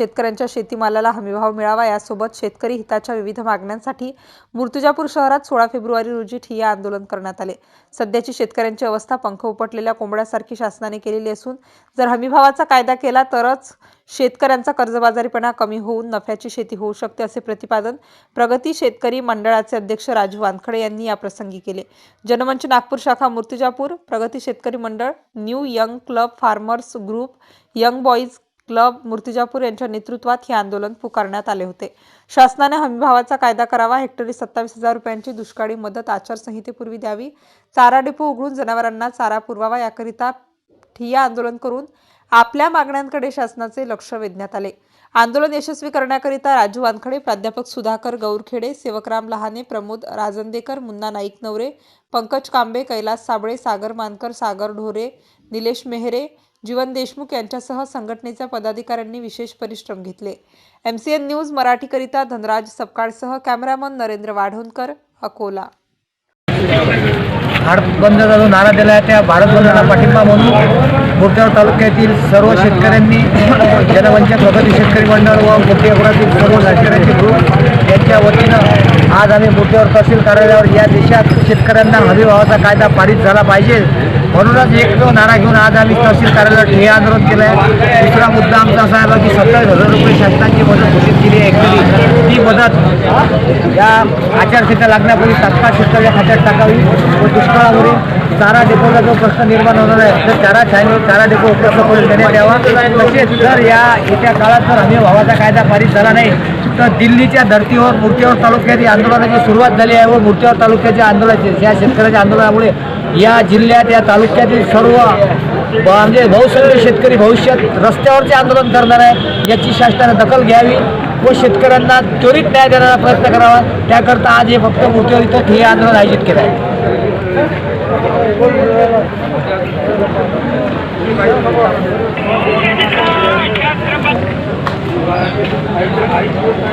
शेतकऱ्यांच्या शेतीमालाला हमीभाव मिळावा यासोबत शेतकरी हिताच्या विविध मागण्यांसाठी मूर्तिजापूर शहरात सोळा फेब्रुवारी रोजी ठिय्या आंदोलन करण्यात आले. सध्याची शेतकऱ्यांची अवस्था पंख उपटलेल्या कोंबड्यासारखी शासनाने केलेली असून जर हमीभावाचा कायदा केला तरच शेतकऱ्यांचा कर्जबाजारीपणा कमी होऊन नफ्याची शेती होऊ शकते असे प्रतिपादन प्रगती शेतकरी मंडळाचे अध्यक्ष राजू वानखडे यांनी याप्रसंगी केले. जनमंच नागपूर शाखा मूर्तिजापूर प्रगती शेतकरी मंडळ new young club farmers group young boys club Murtijapur यांच्या नेतृत्वात हे आंदोलन पुकारण्यात आले होते. शासनाने हमीभावाचा कायदा करावा हेक्टरी सत्तावीस हजार रुपयांची दुष्काळी मदत आचारसंहितेपूर्वी द्यावी चारा डिपो उघडून जनावरांना चारा पुरवावा याकरिता ठिय्या आंदोलन करून आपल्या मागण्यांकडे शासनाचे लक्ष वेधण्यात आले. आंदोलन यशस्वी करण्याकरिता राजू वानखडे प्राध्यापक सुधाकर गौरखेडे सेवकराम लहाने प्रमोद राजंदेकर मुन्ना नाईक नवरे पंकज कांबे कैलास साबळे सागर मानकर सागर ढोरे निलेश मेहरे जीवन देशमुख यांच्यासह संघटनेच्या पदाधिकाऱ्यांनी विशेष परिश्रम घेतले. एम सी एन न्यूज मराठीकरिता धनराज सपकाळसह कॅमेरामन नरेंद्र वाढोणकर अकोला. भारत बंदचा जो नारा दिला आहे त्या भारत बंदला पाठिंबा म्हणून मोठ्यावर तालुक्यातील सर्व शेतकऱ्यांनी जनवंचित प्रगती शेतकरी मंडळ व मोठ्यापुरातील सर्व शेतकऱ्यांचे ग्रुप आगामी मुद्द्यावर आम्ही तहसील कार्यालयावर या देशात शेतकऱ्यांना हमी भावाचा कायदा पारित झाला पाहिजे. म्हणूनच एक जो नारा घेऊन आज आम्ही तहसील कार्यालयावर ठिय्या आंदोलन केलं आहे दुसरा मुद्दा आमचा असा आहे की सत्तावीस हजार रुपये शासनाची मदत घोषित केली आहे एकतरी ती मदत या आचारसंहिता लागण्यापूर्वी तात्काळ शेतकऱ्याच्या खात्यात टाकावी व दुष्काळामुळे चारा डेपोचा जो प्रश्न निर्माण होणार आहे तर चारा छान चारा डेपो उपलब्ध करून देण्यात यावा. तसेच जर या येत्या काळात जर हमी भावाचा कायदा पारित झाला नाही तर दिल्लीच्या धर्तीवर मूर्तीवर तालुक्यात या आंदोलनाची सुरुवात झाली आहे व मूर्तीवर तालुक्याच्या आंदोलनाची या शेतकऱ्याच्या आंदोलनामुळे या जिल्ह्यात या तालुक्यातील सर्व म्हणजे बहुसंख्य शेतकरी भविष्यात रस्त्यावरचे आंदोलन करणार आहे याची शासनाने दखल घ्यावी व शेतकऱ्यांना त्वरित न्याय देण्याचा प्रयत्न करावा. त्याकरता आज हे फक्त मूर्तीवर इथं हे आंदोलन आयोजित केलं आहे.